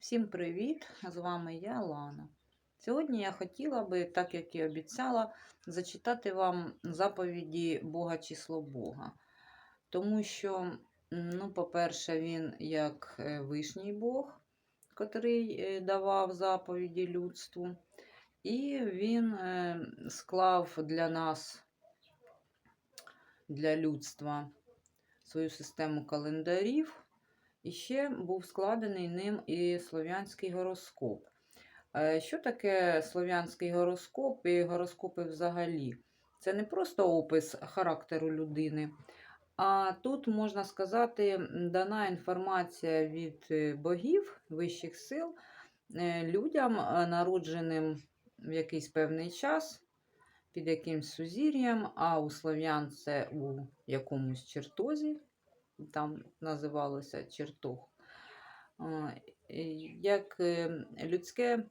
Всім привіт! З вами я Лана. Сьогодні я хотіла би, так як і обіцяла, зачитати вам заповіді Бога число Бога. Тому що, ну, по-перше, він як е, вишній Бог, котрий е, давав заповіді людству, і він е, склав для нас, для людства, свою систему календарів. І ще був складений ним і слов'янський гороскоп. Е, Що таке слов'янський гороскоп і гороскопи взагалі? Це не просто опис характеру людини, а тут, можна сказати, дана інформація від е, богів, вищих сил е, людям, народженим в якийсь певний час, під якимсь сузір'ям, а у слов'ян це у якомусь чертозі там називалося і як е, людське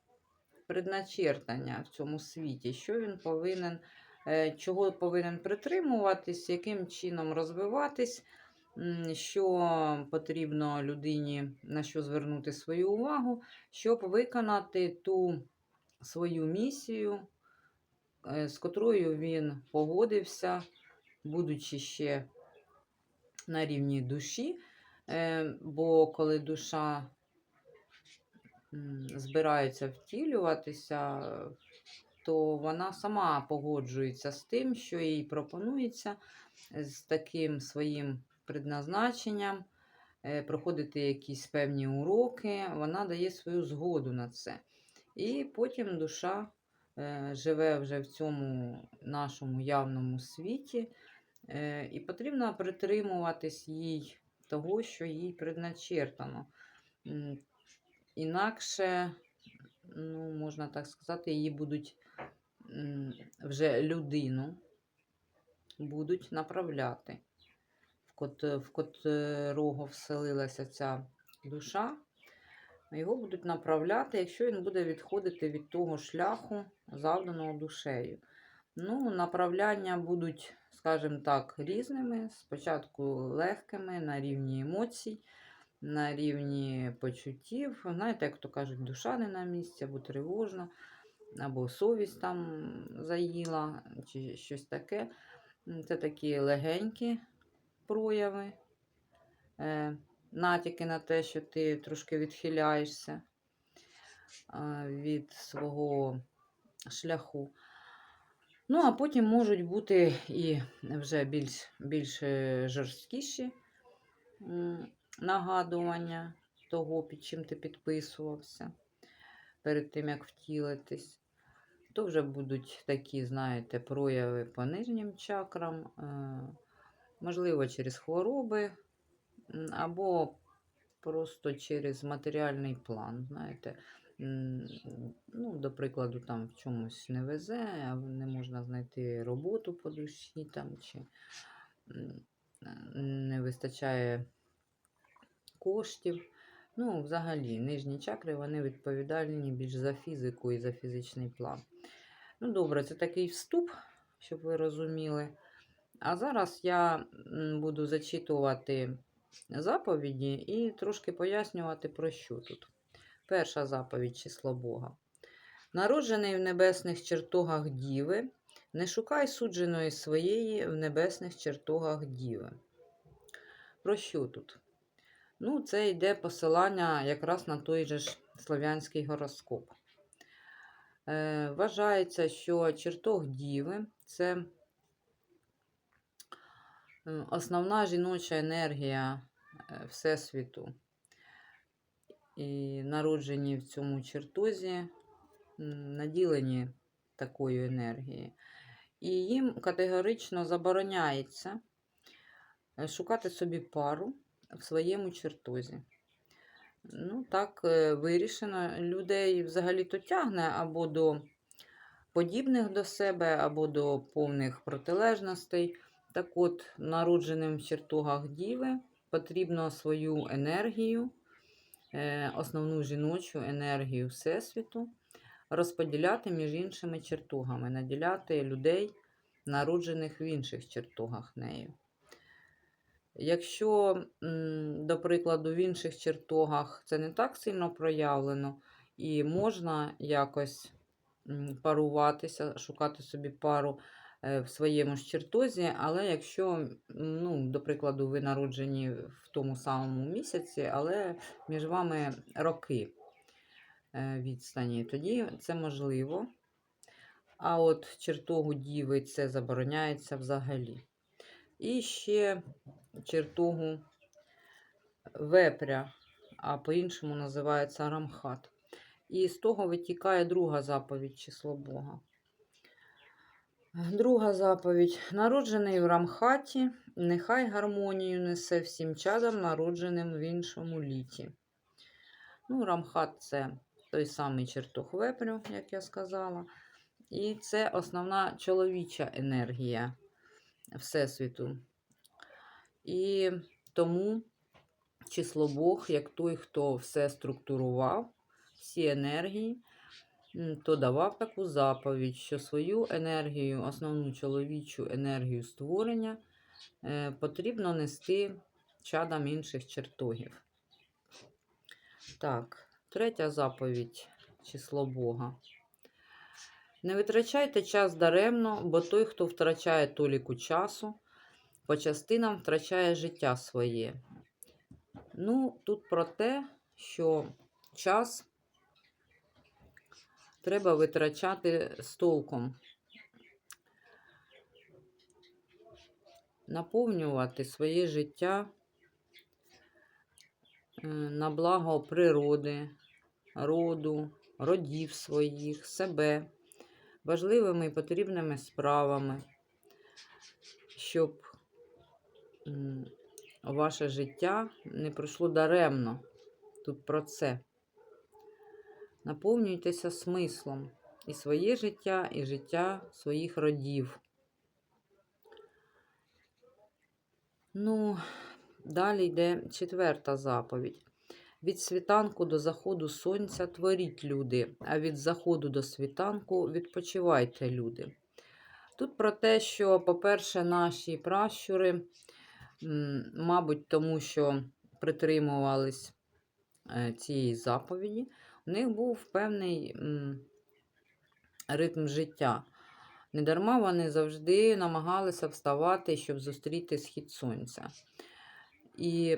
предначертання в цьому світі, що він повинен, е, чого повинен притримуватись, яким чином розвиватись, що потрібно людині на що звернути свою увагу, щоб виконати ту свою місію, е, з котрою він погодився, будучи ще на рівні душі, е, бо коли душа збирається втілюватися, то вона сама погоджується з тим, що їй пропонується з таким своїм предназначенням, е, проходити якісь певні уроки, вона дає свою згоду на це. І потім душа е, живе вже в цьому нашому явному світі. Е, І потрібно притримуватись їй того, що їй предначертано. Інакше, ну, можна так сказати, її будуть вже людину будуть направляти, в кот, в котрого вселилася ця душа. Його будуть направляти, якщо він буде відходити від того шляху, завданого душею. Ну, направляння будуть скажімо так, різними. Спочатку легкими на рівні емоцій, на рівні почуттів. Знаєте, як то кажуть, душа не на місці, або тривожна, або совість там заїла, чи щось таке. Це такі легенькі прояви, е, натяки на те, що ти трошки відхиляєшся е, від свого шляху. Ну, а потім можуть бути і вже більш більш е, жорсткіші нагадування того, під чим ти підписувався перед тим, як втілитись. То вже будуть такі, знаєте, прояви по нижнім чакрам, е, можливо, через хвороби, або просто через матеріальний план. знаєте ну, до прикладу, там в чомусь не везе, не можна знайти роботу по душі, там, чи не вистачає коштів. Ну, взагалі, нижні чакри вони відповідальні більш за фізику і за фізичний план. Ну, добре, це такий вступ, щоб ви розуміли. А зараз я буду зачитувати заповіді і трошки пояснювати, про що тут. Перша заповідь число Бога. Народжений в небесних чертогах діви, не шукай судженої своєї в небесних чертогах діви. Про що тут? Ну, це йде посилання якраз на той же ж слов'янський гороскоп. Е, Вважається, що чертог діви це основна жіноча енергія е, Всесвіту і народжені в цьому чертозі, наділені такою енергією. І їм категорично забороняється е, шукати собі пару в своєму чертозі. Ну, так е, вирішено. Людей взагалі-то тягне або до подібних до себе, або до повних протилежностей. Так от, народженим в чертогах Діви потрібно свою енергію основну жіночу енергію Всесвіту, розподіляти між іншими чертогами, наділяти людей, народжених в інших чертогах нею. Якщо, до прикладу, в інших чертогах це не так сильно проявлено, і можна якось паруватися, шукати собі пару е, в своєму ж чертозі, але якщо, ну, до прикладу, ви народжені в тому самому місяці, але між вами роки е, відстані, тоді це можливо. А от чертогу діви це забороняється взагалі. І ще чертогу вепря, а по-іншому називається рамхат. І з того витікає друга заповідь число Бога. Друга заповідь. Народжений в рамхаті, нехай гармонію несе всім чадам, народженим в іншому літі. Ну, рамхат це той самий чертог вепрю, як я сказала. І це основна чоловіча енергія Всесвіту. І тому число Бог, як той, хто все структурував, всі енергії, то давав таку заповідь, що свою енергію, основну чоловічу енергію створення е, потрібно нести чадам інших чертогів. Так, третя заповідь число Бога. Не витрачайте час даремно, бо той, хто втрачає толіку часу, по частинам втрачає життя своє. Ну, тут про те, що час треба витрачати з толком. Наповнювати своє життя е, на благо природи, роду, родів своїх, себе, важливими і потрібними справами, щоб ваше життя не пройшло даремно. Тут про це. Наповнюйтеся смислом і своє життя, і життя своїх родів. Ну, далі йде четверта заповідь. Від світанку до заходу сонця творіть люди, а від заходу до світанку відпочивайте люди. Тут про те, що, по-перше, наші пращури, мабуть, тому що притримувались е, цієї заповіді, у них був певний ритм життя. Недарма вони завжди намагалися вставати, щоб зустріти схід сонця. І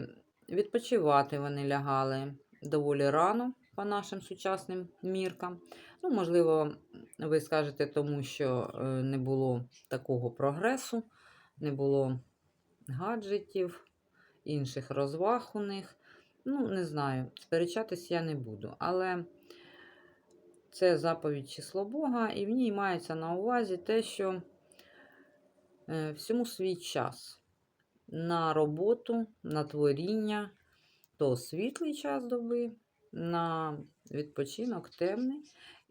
відпочивати вони лягали доволі рано по нашим сучасним міркам. Ну, можливо, ви скажете, тому що е, не було такого прогресу, не було гаджетів, інших розваг у них. Ну, не знаю, сперечатись я не буду. Але це заповідь число Бога, і в ній мається на увазі те, що е, всьому свій час на роботу, на творіння, то світлий час доби, на відпочинок темний.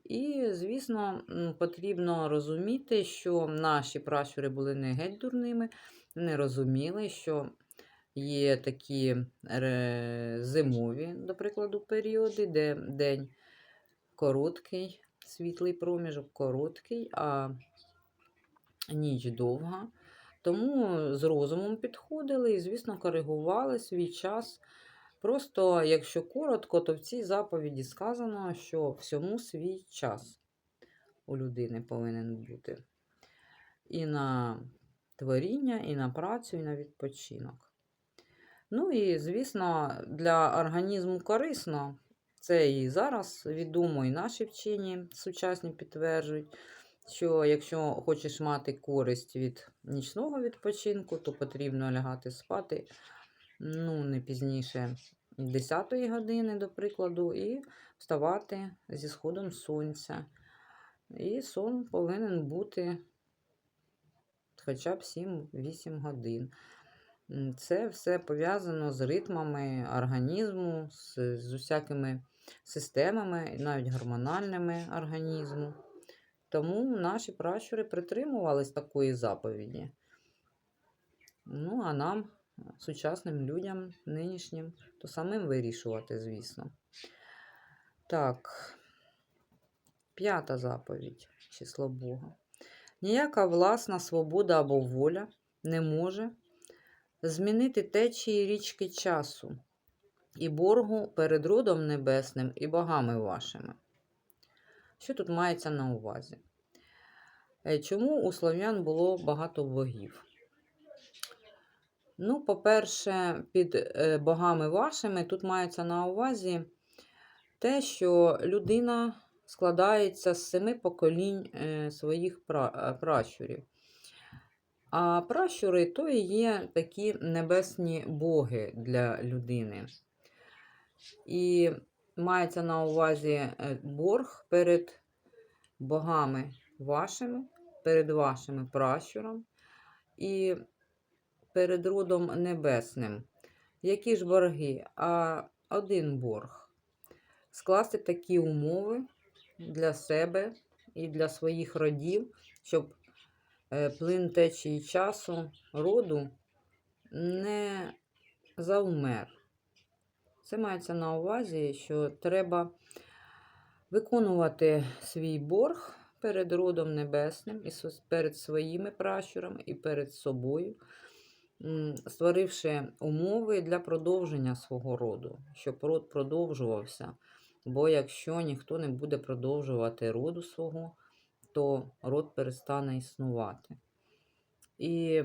І, звісно, потрібно розуміти, що наші пращури були не геть дурними, не розуміли, що є такі зимові, до прикладу, періоди, де день короткий, світлий проміжок короткий, а ніч довга. Тому з розумом підходили і, звісно, коригували свій час. Просто, якщо коротко, то в цій заповіді сказано, що всьому свій час у людини повинен бути. І на творіння, і на працю, і на відпочинок. Ну і, звісно, для організму корисно. Це і зараз відомо, і наші вчені сучасні підтверджують, що якщо хочеш мати користь від нічного відпочинку, то потрібно лягати спати ну, не пізніше 10 години, до прикладу, і вставати зі сходом сонця. І сон повинен бути хоча б 7-8 годин. Це все пов'язано з ритмами організму, з, з усякими системами, навіть гормональними організму. Тому наші пращури притримувались такої заповіді. Ну, а нам, сучасним людям, нинішнім, то самим вирішувати, звісно. Так, п'ята заповідь, число Бога. Ніяка власна свобода або воля не може змінити течії річки часу і боргу перед родом небесним і богами вашими. Що тут мається на увазі? Е, Чому у слов'ян було багато богів? Ну, по-перше, під е, богами вашими тут мається на увазі те, що людина складається з семи поколінь е, своїх пращурів. А пращури то і є такі небесні боги для людини. І мається на увазі е, борг перед богами вашими, перед вашими пращуром і перед родом небесним. Які ж борги? А один борг. Скласти такі умови для себе і для своїх родів, щоб плин течії часу роду не завмер. Це мається на увазі, що треба виконувати свій борг перед родом небесним, і перед своїми пращурами, і перед собою, створивши умови для продовження свого роду, щоб род продовжувався. Бо якщо ніхто не буде продовжувати роду свого, то род перестане існувати. І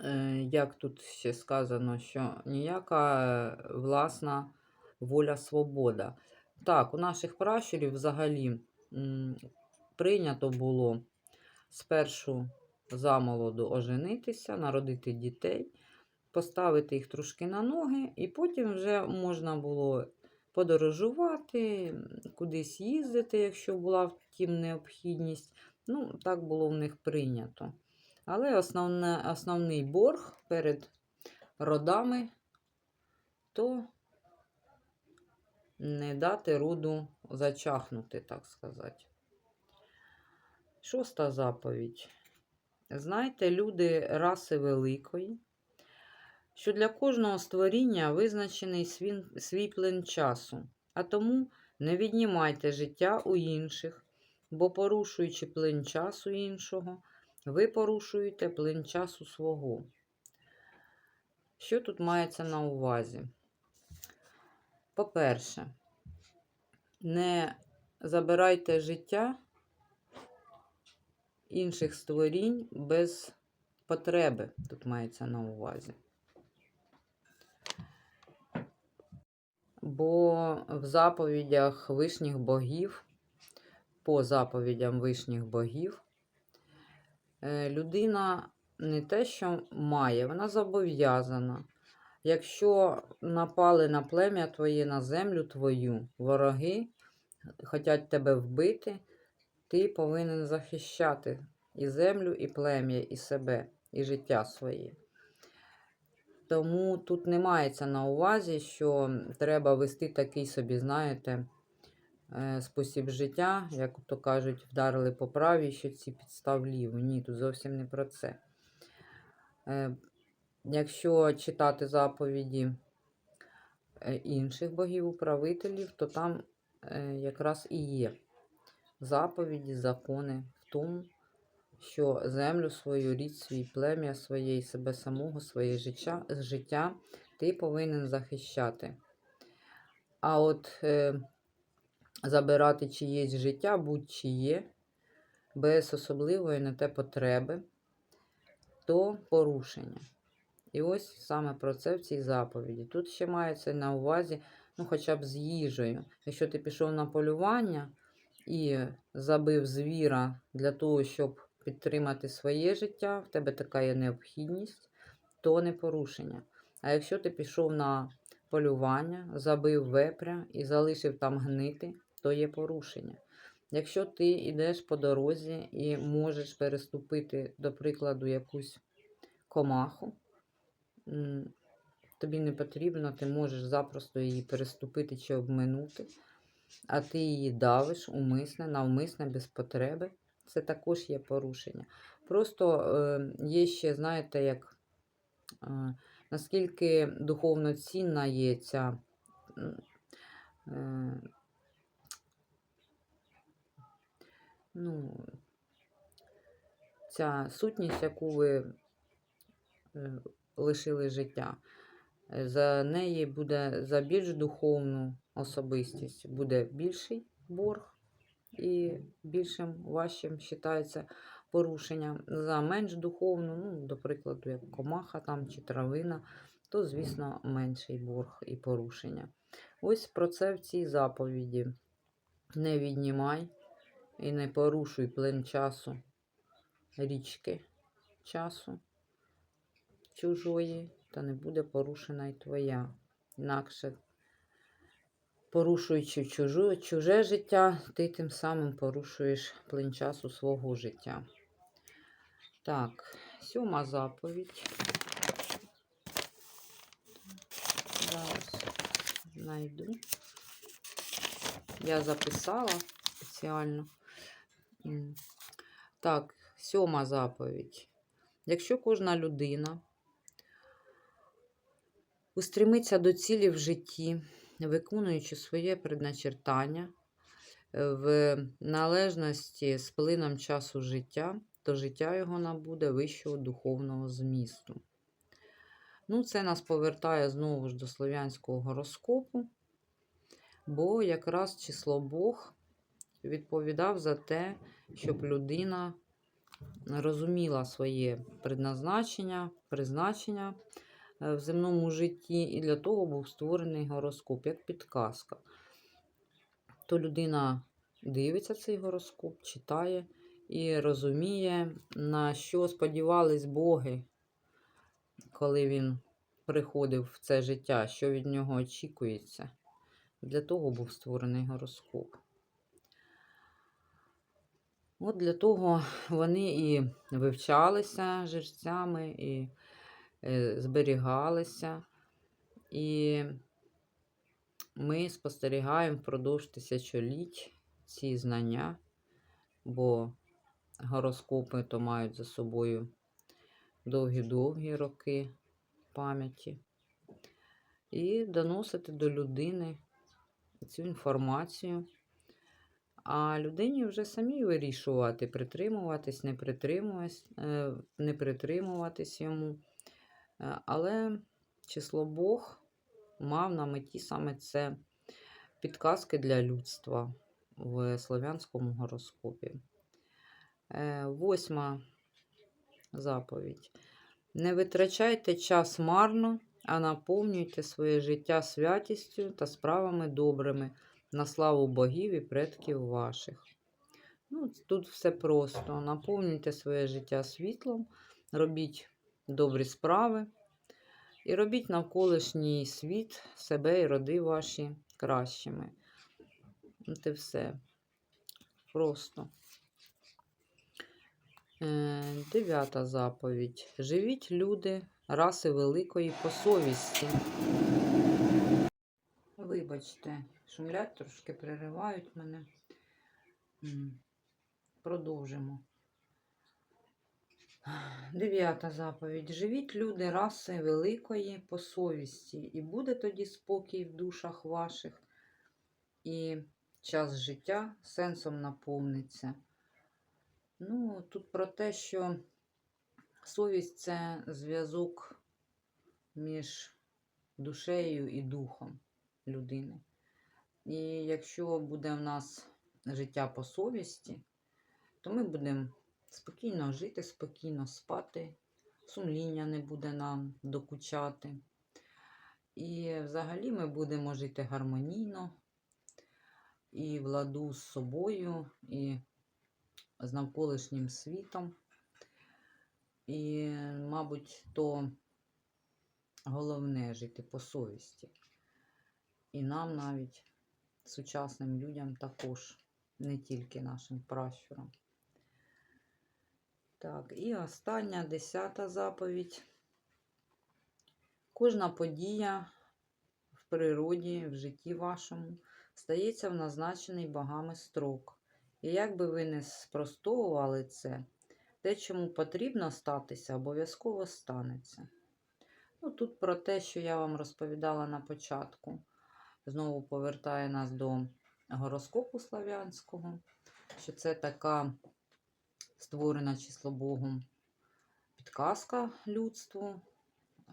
е, як тут ще сказано, що ніяка власна воля свобода. Так, у наших пращурів взагалі прийнято було спершу замолоду оженитися, народити дітей, поставити їх трошки на ноги, і потім вже можна було подорожувати, кудись їздити, якщо була втім необхідність. Ну, так було в них прийнято. Але основне, основний борг перед родами то не дати роду зачахнути, так сказати. Шоста заповідь. Знайте, люди раси великої, що для кожного створіння визначений свій, плин часу, а тому не віднімайте життя у інших, бо порушуючи плин часу іншого, ви порушуєте плин часу свого. Що тут мається на увазі? По-перше, не забирайте життя інших створінь без потреби, тут мається на увазі. Бо в заповідях вишніх богів, по заповідям вишніх богів, е, людина не те, що має, вона зобов'язана. Якщо напали на плем'я твоє, на землю твою, вороги хочуть тебе вбити, ти повинен захищати і землю, і плем'я, і себе, і життя своє. Тому тут не мається на увазі, що треба вести такий собі, знаєте, е, спосіб життя, як то кажуть, вдарили по правій, що ці підстав ліву. Ні, тут зовсім не про це. Е, Якщо читати заповіді е, інших богів-управителів, то там якраз і є заповіді, закони в тому, що землю свою, рід свій, плем'я своє і себе самого, своє життя, життя ти повинен захищати. А от е, забирати чиєсь життя, будь-чиє, без особливої на те потреби, то порушення. І ось саме про це в цій заповіді. Тут ще мається на увазі, ну, хоча б з їжею. Якщо ти пішов на полювання і забив звіра для того, щоб підтримати своє життя, в тебе така є необхідність, то не порушення. А якщо ти пішов на полювання, забив вепря і залишив там гнити, то є порушення. Якщо ти йдеш по дорозі і можеш переступити, до прикладу, якусь комаху, тобі не потрібно, ти можеш запросто її переступити чи обминути, а ти її давиш умисне, навмисне, без потреби. Це також є порушення. Просто е, є ще, знаєте, як е, наскільки духовно цінна є ця. Е, ну, ця сутність, яку ви лишили життя. За неї буде за більш духовну особистість буде більший борг і більшим важчим вважається порушення. За менш духовну, ну, до прикладу, як комаха там чи травина, то, звісно, менший борг і порушення. Ось про це в цій заповіді. Не віднімай і не порушуй плин часу річки часу чужої, та не буде порушена й твоя. Інакше, порушуючи чужу, чуже життя, ти тим самим порушуєш плин часу свого життя. Так, сьома заповідь. Зараз знайду. Я записала спеціально. Так, сьома заповідь. Якщо кожна людина устремиться до цілі в житті, виконуючи своє предначертання е, в належності з плином часу життя, то життя його набуде вищого духовного змісту. Ну, це нас повертає знову ж до слов'янського гороскопу, бо якраз число Бог відповідав за те, щоб людина розуміла своє предназначення, призначення в земному житті, і для того був створений гороскоп як підказка. То людина дивиться цей гороскоп, читає і розуміє, на що сподівались боги, коли він приходив в це життя, що від нього очікується. Для того був створений гороскоп. От для того вони і вивчалися жерцями, і е, зберігалися. І ми спостерігаємо впродовж тисячоліть ці знання, бо гороскопи то мають за собою довгі-довгі роки пам'яті. І доносити до людини цю інформацію. А людині вже самі вирішувати, притримуватись, не притримуватись, е, не притримуватись йому. Е, Але число Бог мав на меті саме це підказки для людства в слов'янському гороскопі. Е, Восьма заповідь. Не витрачайте час марно, а наповнюйте своє життя святістю та справами добрими на славу богів і предків ваших. Ну, тут все просто. Наповнюйте своє життя світлом, робіть добрі справи і робіть навколишній світ, себе і роди ваші кращими. От і все. Просто. Е, Дев'ята заповідь. Живіть, люди, раси великої по совісті. Вибачте, шумлять трошки, переривають мене. Продовжимо. Дев'ята заповідь. Живіть, люди, раси великої по совісті, і буде тоді спокій в душах ваших, і час життя сенсом наповниться. Ну, тут про те, що совість це зв'язок між душею і духом людини. І якщо буде в нас життя по совісті, то ми будемо спокійно жити, спокійно спати, сумління не буде нам докучати. І взагалі ми будемо жити гармонійно і в ладу з собою, і з навколишнім світом. І, мабуть, то головне жити по совісті. І нам навіть, сучасним людям, також, не тільки нашим пращурам. Так, і остання десята заповідь. Кожна подія в природі, в житті вашому стається в назначений богами строк. І як би ви не спростовували це, те, чому потрібно статися, обов'язково станеться. Ну, Тут про те, що я вам розповідала на початку, знову повертає нас до гороскопу славянського, що це така створена число Богом підказка людству,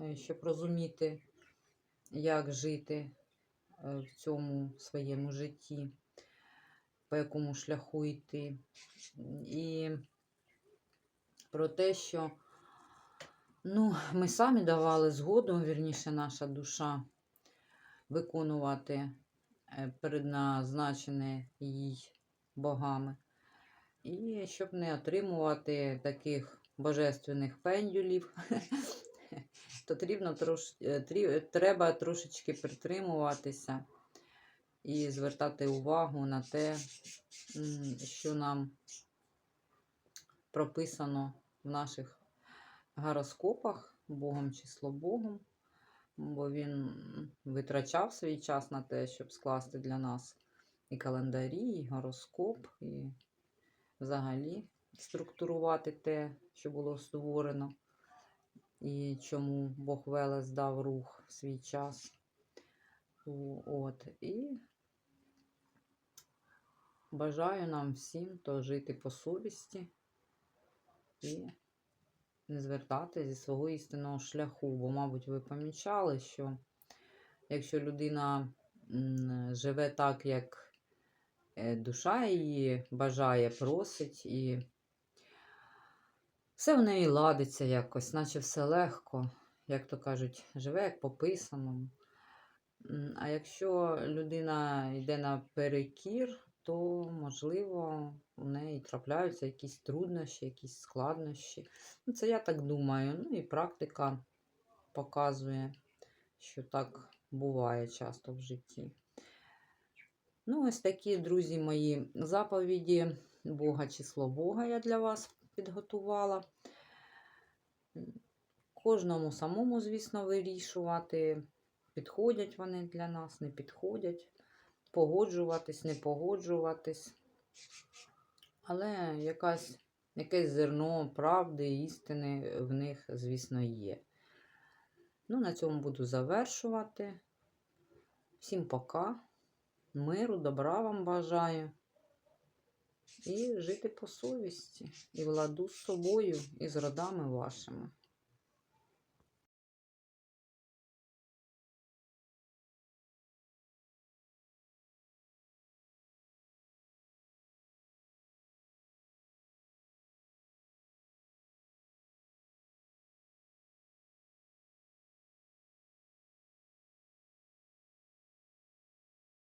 е, щоб розуміти, як жити е, в цьому своєму житті, по якому шляху йти. І про те, що ну, ми самі давали згоду, вірніше, наша душа, виконувати е, предназначене їй богами. І щоб не отримувати таких божественних пендюлів, то е, треба трошечки притримуватися і звертати увагу на те, що нам прописано в наших гороскопах, Богом чи Богом, бо він витрачав свій час на те, щоб скласти для нас і календарі, і гороскоп, і взагалі структурувати те, що було створено, і чому Бог Велес дав рух в свій час. От. І бажаю нам всім то жити по совісті і не звертати зі свого істинного шляху. Бо, мабуть, ви помічали, що якщо людина живе так, як душа її бажає, просить, і все в неї ладиться якось, наче все легко, як то кажуть, живе як по писаному. А якщо людина йде на перекір, то, можливо, у неї трапляються якісь труднощі, якісь складнощі. Ну, це я так думаю. Ну і практика показує, що так буває часто в житті. Ну, ось такі, друзі мої, заповіді Бога, число Бога я для вас підготувала. Кожному самому, звісно, вирішувати, підходять вони для нас, не підходять, погоджуватись, не погоджуватись. Але якась, якесь зерно правди, істини в них, звісно, є. Ну, на цьому буду завершувати. Всім пока. Миру, добра вам бажаю. І жити по совісті, і владу з собою, і з родами вашими.